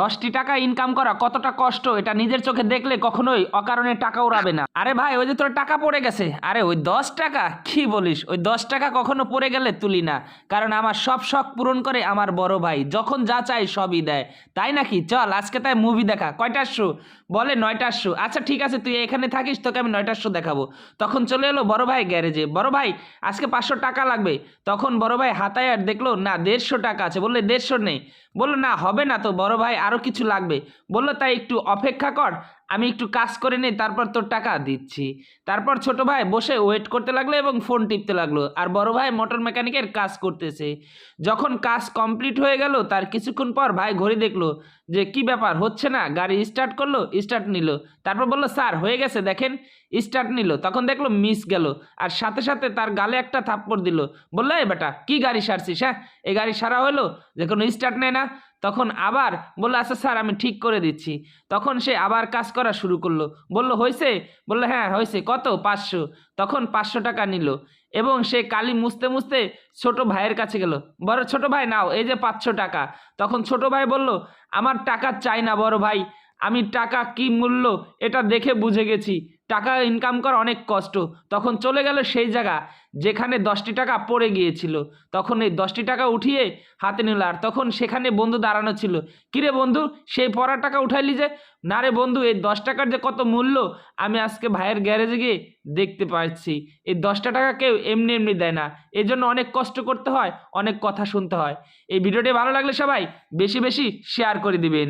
দশটি টাকা ইনকাম করা কতটা কষ্ট, এটা নিজের চোখে দেখলে কখনোই অকারণে টাকা উড়াবে না। আরে ভাই, ওই যে তোর টাকা পড়ে গেছে। আরে ওই দশ টাকা? কি বলিস? ওই দশ টাকা কখনো পড়ে গেলে তুলি না। কারণ আমার সব শখ পূরণ করে আমার বড় ভাই। যখন যা চাই সবই দেয়। তাই নাকি? চল, আজকে তাই মুভি দেখা। কয়টার শো বলে নয়টার শো আচ্ছা ঠিক আছে, তুই এখানে থাকিস, তোকে আমি নয়টার শো দেখাবো। তখন চলে এলো বড় ভাই গ্যারেজে। বড় ভাই, আজকে পাঁচশো টাকা লাগবে। তখন বড় ভাই হাতায় আর দেখল, না, দেড়শো টাকা আছে। বললে, দেড়শো নেই। বলল, না, হবে না তো, বড় ভাই আরও কিছু লাগবে। বলল, তাই একটু অপেক্ষা কর। আমি একটু কাজ করে নিই, তারপর তোর টাকা দিচ্ছি। তারপর ছোট ভাই বসে ওয়েট করতে লাগল এবং ফোন টিপতে লাগল। আর বড় ভাই মোটর মেকানিকের কাজ করতেছে। যখন কাজ কমপ্লিট হয়ে গেল, তার কিছুক্ষণ পর ভাই ঘড়ি দেখল যে, কি ব্যাপার, হচ্ছে না? গাড়ি স্টার্ট করল স্টার্ট নিল। তারপর বলল, স্যার, হয়ে গেছে, দেখেন স্টার্ট নিল। তখন দেখল মিস গেল। আর সাথে সাথে তার গালে একটা থাপ্পড় দিল। বলল, এই বেটা, কি গাড়ি সারছিস হ্যাঁ? এই গাড়ি সারা হলো? যে কোনো স্টার্ট নেয় না? তখন আবার বলল আচ্ছা স্যার, আমি ঠিক করে দিচ্ছি। তখন সে আবার কাজ করা শুরু করল। বলল হয়েছে বলল হ্যাঁ হয়েছে কত? পাঁচশো। তখন পাঁচশো টাকা নিল এবং সে কালি মুছতে মুছতে ছোট ভাইয়ের কাছে গেল। বড় ছোট ভাই, নাও, এই যে পাঁচশো টাকা। তখন ছোট ভাই বলল, আমার টাকা চাই না, বড় ভাই। আমি টাকা কি মূল্য এটা দেখে বুঝে গেছি। টাকা ইনকাম করা অনেক কষ্ট। তখন চলে গেল সেই জায়গা যেখানে দশটি টাকা পড়ে গিয়েছিল। তখন এই দশটি টাকা উঠিয়ে হাতে নিল আর তখন সেখানে বন্ধু দাঁড়ানো ছিল। কিরে বন্ধু, সেই পড়া টাকা উঠাইলি যে? না রে বন্ধু, এই দশ টাকার যে কত মূল্য, আমি আজকে ভাইয়ের গ্যারেজে গিয়ে দেখতে পাচ্ছি। এই দশটা টাকা কেউ এমনি এমনি দেয় না। এই জন্য অনেক কষ্ট করতে হয়, অনেক কথা শুনতে হয়। এই ভিডিওটি ভালো লাগলে সবাই বেশি বেশি শেয়ার করে দিবেন।